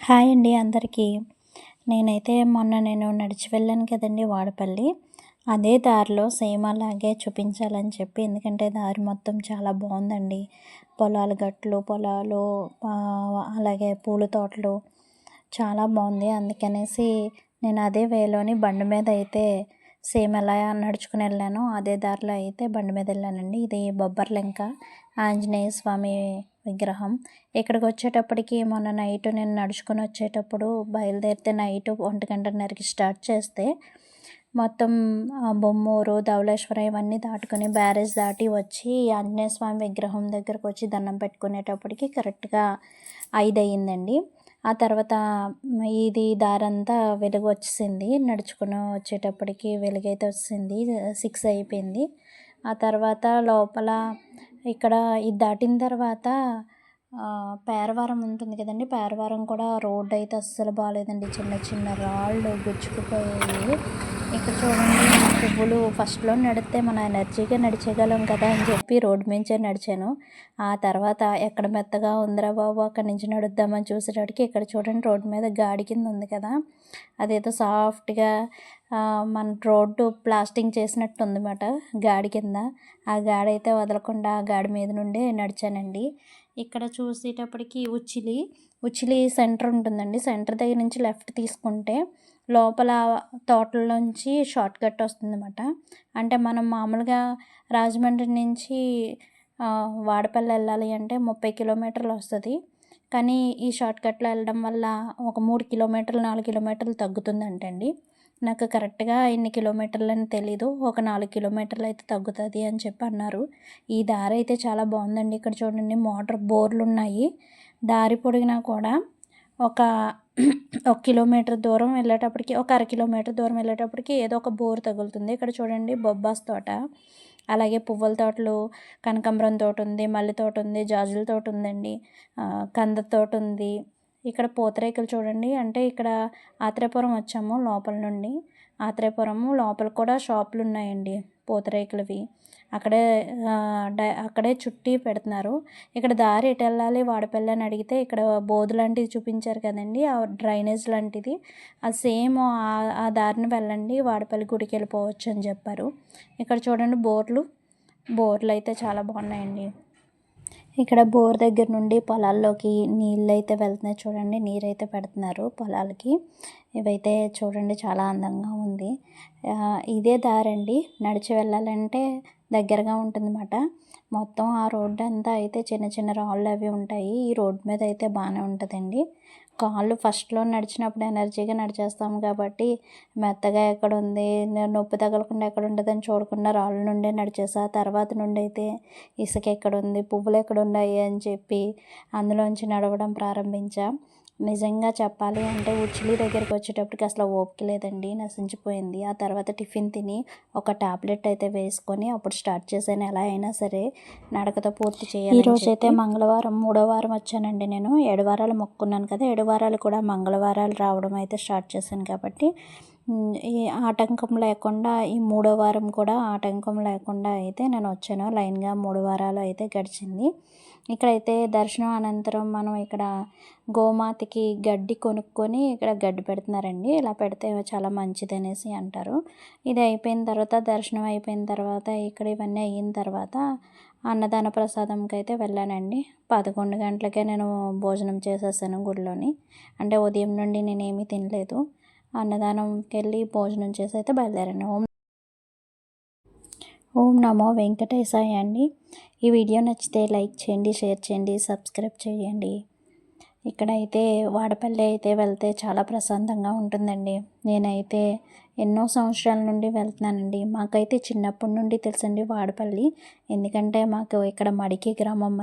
Hi అండి అందరికీ. నేనైతే మొన్న నేను నడిచి వెళ్ళాను కదండి వాడపల్లి. అదే దారిలో సేమ్ అలాగే చూపించాలని చెప్పి ఎందుకంటే దారి మొత్తం చాలా బాగుందండి. పొలాలు గట్లు పొలాలు అలాగే పూల తోటలు చాలా బాగుంది. అందుకనేసి నేను అదే వేలోని బండి మీద అయితే సేమ్ ఎలా నడుచుకుని వెళ్ళానో. అదే దారిలో అయితే బండి మీద వెళ్ళానండి. ఇది బొబ్బర్లింక. ఆంజనేయ స్వామి విగ్రహం. ఇక్కడికి వచ్చేటప్పటికి మొన్న నైట్ నేను నడుచుకుని వచ్చేటప్పుడు బయలుదేరితే నైట్ ఒంటి గంటన్నరకి స్టార్ట్ చేస్తే మొత్తం బొమ్మూరు ధవళేశ్వరం ఇవన్నీ దాటుకొని బ్యారేజ్ దాటి వచ్చి ఆంజనేయ స్వామి విగ్రహం దగ్గరకు వచ్చి దండం పెట్టుకునేటప్పటికి కరెక్ట్గా ఐదు అయ్యిందండి ఆ తర్వాత ఇది దారంతా వెలుగు వచ్చేసింది నడుచుకుని వచ్చేటప్పటికి వెలుగైతే వచ్చింది. సిక్స్ అయిపోయింది. ఆ తర్వాత లోపల ఇక్కడ ఇది దాటిన తర్వాత పేరవారం ఉంటుంది కదండి. పేరవారం కూడా రోడ్ అయితే అస్సలు బాగాలేదండి చిన్న చిన్న రాళ్ళు గుచ్చుకుపోయాయి. ఇక్కడ చూడండి పువ్వులు ఫస్ట్లో నడిస్తే మన ఎనర్జీగా నడిచేయగలం కదా అని చెప్పి రోడ్డు మించే నడిచాను. ఆ తర్వాత ఎక్కడ మెత్తగా ఉందిరా బాబు అక్కడి నుంచి నడుద్దామని చూసేటప్పటికి ఇక్కడ చూడండి రోడ్డు మీద గాడి కింద ఉంది కదా. అదేదో సాఫ్ట్గా మన రోడ్డు ప్లాస్టింగ్ చేసినట్టు ఉందన్నమాట గాడి కింద. ఆ గాడి అయితే వదలకుండా ఆ గాడి మీద నుండి నడిచానండి. ఇక్కడ చూసేటప్పటికి ఉచ్చిలి ఉచ్చిలి సెంటర్ ఉంటుందండి. సెంటర్ దగ్గర నుంచి లెఫ్ట్ తీసుకుంటే లోపల తోటల్లోంచి షార్ట్ కట్ వస్తుందన్నమాట. అంటే మనం మామూలుగా రాజమండ్రి నుంచి వాడపల్లి వెళ్ళాలి అంటే ముప్పై కిలోమీటర్లు వస్తుంది. కానీ ఈ షార్ట్ కట్లో వెళ్ళడం వల్ల ఒక మూడు కిలోమీటర్లు నాలుగు కిలోమీటర్లు తగ్గుతుందంటండి. నాకు కరెక్ట్గా ఎన్ని కిలోమీటర్లు అని తెలీదు. ఒక నాలుగు కిలోమీటర్లు అయితే తగ్గుతుంది అని చెప్పి అన్నారు. ఈ దారి అయితే చాలా బాగుందండి. ఇక్కడ చూడండి మోటార్ బోర్లు ఉన్నాయి దారి పొడిగినా కూడా ఒక ఒక కిలోమీటర్ దూరం వెళ్ళేటప్పటికి ఒక అర కిలోమీటర్ దూరం వెళ్ళేటప్పటికి ఏదో ఒక బోర్ తగులుతుంది. ఇక్కడ చూడండి బొబ్బాస్ తోట అలాగే పువ్వుల తోటలు కనకాంబరం తోట ఉంది మల్లె తోట ఉంది జాజుల తోట ఉందండి కంద తోట ఉంది. ఇక్కడ పూతరేకులు చూడండి అంటే ఇక్కడ ఆత్రేయపురం వచ్చాము లోపల నుండి. ఆత్రేయపురము లోపల కూడా షాపులు ఉన్నాయండి. పూతరేకులవి. అక్కడే అక్కడే చుట్టి పెడుతున్నారు. ఇక్కడ దారి ఎటు వెళ్ళాలి? వాడపల్లి అని అడిగితే ఇక్కడ బోధు లాంటిది చూపించారు కదండి. ఆ డ్రైనేజ్ లాంటిది. ఆ సేమ్ ఆ దారిని వెళ్ళండి వాడపల్లి గుడికి వెళ్ళిపోవచ్చు అని చెప్పారు. ఇక్కడ చూడండి బోర్లు. బోర్లు అయితే చాలా బాగున్నాయండి. ఇక్కడ బోర్ దగ్గర నుండి పొలాల్లోకి నీళ్ళు అయితే వెళ్తున్నాయి చూడండి. నీరు అయితే పెడుతున్నారు పొలాలకి. ఇవైతే చూడండి చాలా అందంగా ఉంది. ఇదే దారండి. నడిచి వెళ్ళాలంటే దగ్గరగా ఉంటుందన్నమాట. మొత్తం ఆ రోడ్డు అంతా అయితే చిన్న చిన్న రాళ్ళు అవి ఉంటాయి. ఈ రోడ్ మీద అయితే బాగానే ఉంటుందండి. కాళ్ళు ఫస్ట్లో నడిచినప్పుడు ఎనర్జీగా నడిచేస్తాం కాబట్టి మెత్తగా ఎక్కడ ఉంది నొప్పి తగలకుండా ఎక్కడ ఉంటుందని చూడకుండా రాళ్ళ నుండే నడిచేసా. తర్వాత నుండి అయితే ఇసుక ఎక్కడ ఉంది పువ్వులు ఎక్కడ ఉన్నాయి అని చెప్పి అందులోంచి నడవడం ప్రారంభించా. నిజంగా చెప్పాలి అంటే ఉచ్చిలి దగ్గరికి వచ్చేటప్పటికి అసలు ఓపిక లేదండి. నశించిపోయింది. ఆ తర్వాత టిఫిన్ తిని ఒక టాబ్లెట్ అయితే వేసుకొని అప్పుడు స్టార్ట్ చేశాను. ఎలా అయినా సరే నడకతో పూర్తి చేయాలి ఈరోజు అయితే మంగళవారం మూడో వారం వచ్చానండి నేను. ఏడు వారాలు మొక్కున్నాను కదా ఏడు వారాలు కూడా మంగళవారాలు రావడం అయితే స్టార్ట్ చేశాను కాబట్టి ఈ ఆటంకం లేకుండా ఈ మూడో వారం కూడా ఆటంకం లేకుండా అయితే నేను వచ్చాను. లైన్గా మూడు వారాలు అయితే గడిచింది. ఇక్కడైతే దర్శనం అనంతరం మనం ఇక్కడ గోమాతకి గడ్డి కొనుక్కొని ఇక్కడ గడ్డి పెడుతున్నారండి. ఇలా పెడితే చాలా మంచిది అనేసి అంటారు. ఇది అయిపోయిన తర్వాత దర్శనం అయిపోయిన తర్వాత ఇక్కడ ఇవన్నీ అయిన తర్వాత అన్నదాన ప్రసాదంకి అయితే వెళ్ళానండి. పదకొండు గంటలకే నేను భోజనం చేసేసాను గుడిలోని. అంటే ఉదయం నుండి నేనేమీ తినలేదు. అన్నదానంకి వెళ్ళి భోజనం చేసి అయితే బయలుదేరాను. ఓం ఓం నమో వెంకటేశాయ అండి. ఈ వీడియో నచ్చితే లైక్ చేయండి షేర్ చేయండి సబ్స్క్రైబ్ చేయండి. ఇక్కడైతే వాడపల్లి అయితే వెళ్తే చాలా ప్రశాంతంగా ఉంటుందండి. నేనైతే ఎన్నో సంవత్సరాల నుండి వెళ్తున్నానండి. మాకైతే చిన్నప్పటి నుండి తెలుసండి వాడపల్లి. ఎందుకంటే మాకు ఇక్కడ మడికి గ్రామం